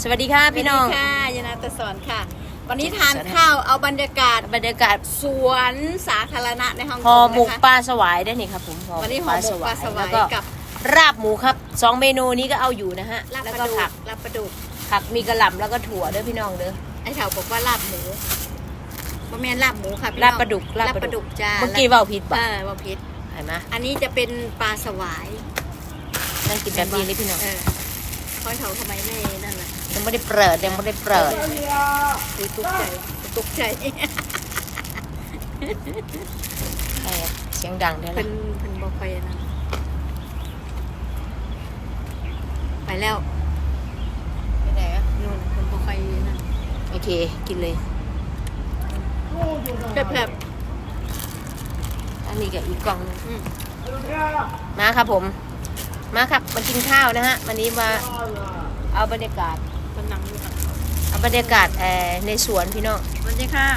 สวัสดีค่ะพี่น้อง สวัสดีค่ะยานาตะสอนค่ะ วันนี้ทานสวัสดีข้าวเอาบรรยากาศบรรยากาศสวนสาธารณะในฮ่องกงห่อหมกนะคะปลาสวายได้นี่ครับผมห่อหมวันกนี้ห่อหมกปลาสวายแล้วก็กับราบหมูครับสองเมนูนี้ก็เอาอยู่นะฮะลาบแล้วปก็ลาดุผักกลาบปลาดุกผักมีกระหล่ำแล้วก็ถั่วเด้อพี่น้องเด้อไอ้แถวบอกว่าลาบหมูบะเมียนลาบหมูค่ะพี่น้ลาอบงปลาดุกลาบปลาดุกจ้าเมื่อกี้เว่าผิดเอปะอว่าพิษเห็นไหมอันนี้จะเป็นปลาสวายนั่งกินแบบนี้เลยพี่น้องเออค่อยเขาทำไมไม่นั่นน่ะ ยังไม่ได้เปิดยังไม่ได้เปิดอุ๊ยตุกใจตุกใจใช่อะเสียงดังได้เป็ละนเป็นบอกไปนั่นไปแล้วไปไหนอะนู่นเป็นบอกไปนั่นโอเค กินเลยแบบแบบอันนี้กับอีกกล่องหนึงอืมมาครับผม มาครับมากินข้าวนะฮะ วันนี้มาเอาบรรยากาศ คนนั่งอยู่ค่ะเอาบรรยากาศเอ่อในสวนพี่น้องสวัสดีค่ะ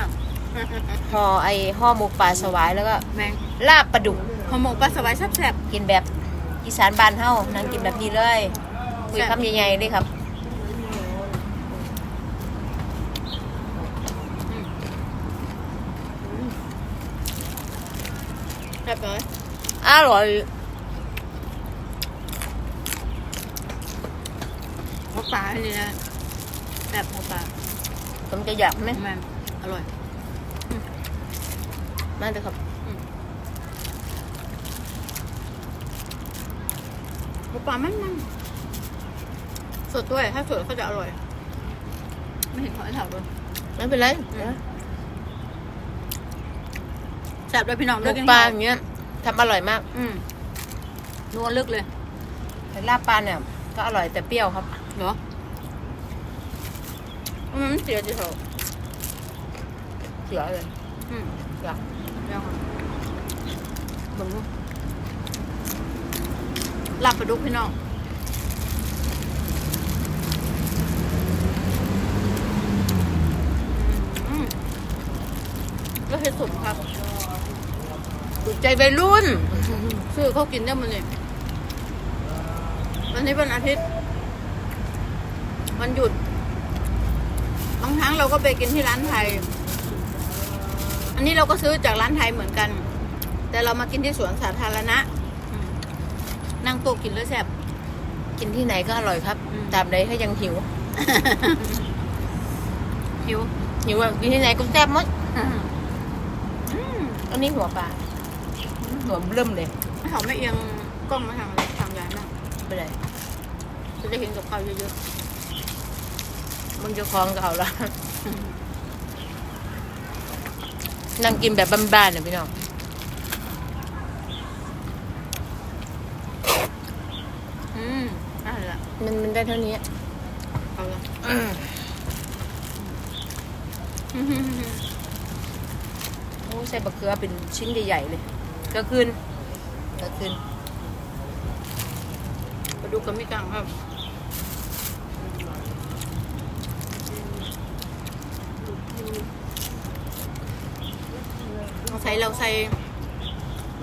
ห่อไอ้ห่อหมกปลาสวายแล้วก็แมงลาบปลาดุกห่อหมกปลาสวายแซ่บกินแบบอีสานบ้านเฮานั่งกินแบบนี้เลยคุยคำใหญ่ๆเลยครับๆแซ่บเลยอร่อยหมูปลาอันนี้นะ แบบหมูปลาผมจะอยากไหมแมงอร่อยมาเลยครับหมูปลาแม่งมันสดด้วย ถ้าสดก็จะอร่อย ไม่เห็นของไอ้เถาด้วยไม่เป็นไรแซ่บด้วยพี่น้องหมเลิกกกินปลาข้าวอย่างเงี้ยทำอร่อยมาก อืมนัวลึกเลย แต่ลาบปลาเนี่ย ก็อร่อยแต่เปรี้ยวครับ เหรอ อืมเสียจิเถอะเสียเลยอืมอยากยังบึงดูลาบปลาดุกพี่น้องอืมแล้วเห็ดสมครับถูกใจวัยรุ่น ซื้อเขากินได้มันเลยวันนี้เป็นอาทิตย์ วันหยุด บางครั้งเราก็ไปกินที่ร้านไทย อันนี้เราก็ซื้อจากร้านไทยเหมือนกัน แต่เรามากินที่สวนสาธารณะอืมนั่งโต๊ะกินแล้วแซ่บกินที่ไหนก็อร่อยครับอืมตามใดถ้ายังหิว หิว หิวอะกินที่ไหนก็แซ่บหมดอืมอืมอันนี้หัวปลา หัวเริ่มเลยเขาไม่เอียงกล้องมาทางทางใหญ่มากไปเลยจะได้เห็นกับข้าวเยอะ มึงจะคลองก็เอาละนั่งกินแบบบ้านๆเนี่ยพี่น้องๆอืมนั่นแหละมันมันได้เท่านี้เอาละโอ้ใส่บะเขือเป็นชิ้นใหญ่ๆเลยก็คืนก็คืนไปดูกันไม่กลางครับ เรา ใส่เราใส่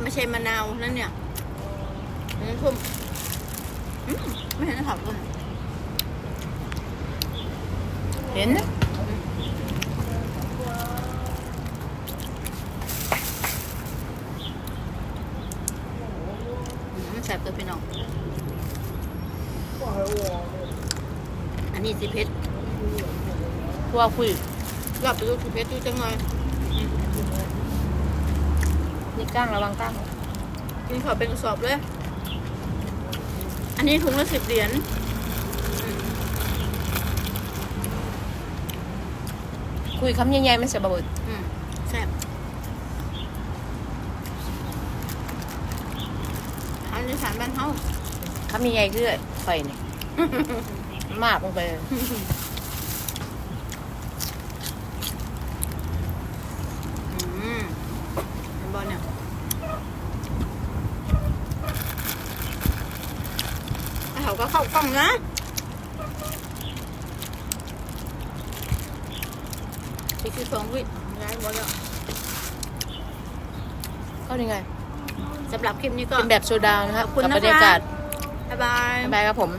ไม่ใช่มะนาวนั่นเนี่ยอันนี้ส้มอืมไม่เห็นนะครับเลยเห็นนะอืมแสบตัวพี่น้อง อันนี้สิเพชรทั่วคุยกลับไปดูสิเพชรดูจังเลย นี่ก้างระวังก้างกินขอเป็นกระสอบเลย อันนี้ถุงละสิบเหรียญคุยคำใหญ่ๆมันจะบะบุดอืมแซ่บอันนี้สารบ้านเฮาคำใหญ่ๆคือไฟเนี่ยมากลงไปเลย อืมเห็นบอลเนี่ยแล้ว เขาก็เข้ากล้องนะนี่คือสองวิย้ายบอลแล้วก็ยังไงสำหรับคลิปนี้ก็เป็นแบบโซดานะครับขอบคุณกันะคะบรรยากาศ บ๊ายบาย บ๊ายบายครับผม